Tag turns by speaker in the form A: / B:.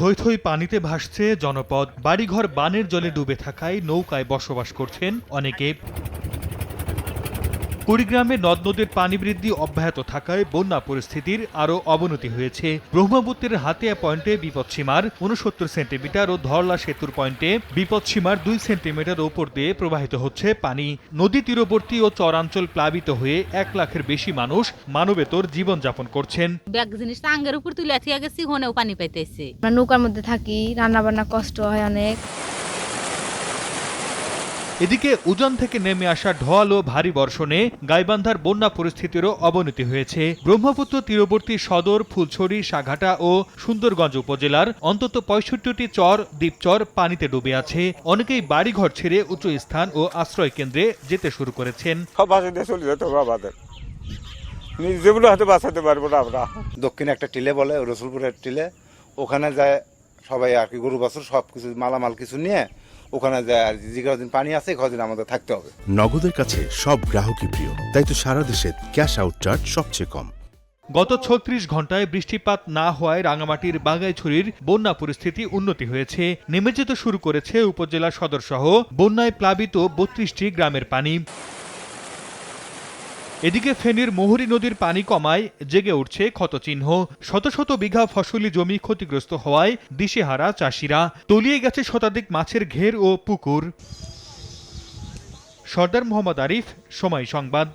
A: থই থই পানিতে ভাসছে জনপদ। বাড়িঘর বানের জলে ডুবে থাকায় নৌকায় বসবাস করছেন অনেকে। কুড়িগ্রামে নদ নদীর পানি বৃদ্ধি অব্যাহত থাকায় বন্যা পরিস্থিতির আরও অবনতি হয়েছে। ব্রহ্মপুত্রের হাতিয়া পয়েন্টে বিপদসীমার উনসত্তর সেন্টিমিটার ও ধরলা সেতুর পয়েন্টে বিপদসীমার দুই সেন্টিমিটার ওপর দিয়ে প্রবাহিত হচ্ছে পানি। নদী তীরবর্তী ও চরাঞ্চল প্লাবিত হয়ে এক লাখের বেশি মানুষ মানবেতর জীবনযাপন করছেন।
B: ব্যাগ জিনিস আঙ্গের উপর তুলে থিয়া গেছি হনেও পানি পাইতেছে।
C: নৌকার মধ্যে থাকি রান্না বান্না কষ্ট হয় অনেক।
A: এদিকে উজান থেকে নেমে আসা ঢল ও ভারী বর্ষণে গাইবান্ধার বন্যা পরিস্থিতিরও অবনতি হয়েছে। ব্রহ্মপুত্র তীরবর্তী সদর ফুলছড়ি সাঘাটা ও সুন্দরগঞ্জ উপজেলার অন্তত পঁয়ষট্টিটি চর দ্বীপচর পানিতে ডুবে আছে। অনেকেই বাড়িঘর ছেড়ে উঁচু স্থান ও আশ্রয় কেন্দ্রে যেতে শুরু করেছেন।
D: নিজেগুলো হয়তো বাঁচাতে পারব না আমরা।
E: দক্ষিণে একটা টিলে বলে রসুলপুরের টিলে। ওখানে যায় সবাই আর কি গরু বাছুর সব কিছু মালামাল কিছু নিয়ে ওখানে যে কদিন পানি আছে কদিন আমাদের থাকতে হবে।
F: নগদের কাছে সব গ্রাহকই প্রিয় তাই তো সারা দেশে ক্যাশ আউট চার্জ সবচেয়ে কম।
A: গত ছত্রিশ ঘন্টায় বৃষ্টিপাত না হওয়ায় রাঙামাটির বাগাইছড়ির বন্যা পরিস্থিতি উন্নতি হয়েছে। নেমে যেতে শুরু করেছে উপজেলা সদরসহ বন্যায় প্লাবিত বত্রিশটি গ্রামের পানি। এদিকে ফেনীর মোহরী নদীর পানি কমায়, জেগে উঠছে ক্ষতচিহ্ন। শত শত বিঘা ফসলি জমি ক্ষতিগ্রস্ত হওয়ায় দিশেহারা চাষিরা। তলিয়ে গেছে শতাধিক মাছের ঘের ও পুকুর। সর্দার মোহাম্মদ আরিফ, সময় সংবাদ।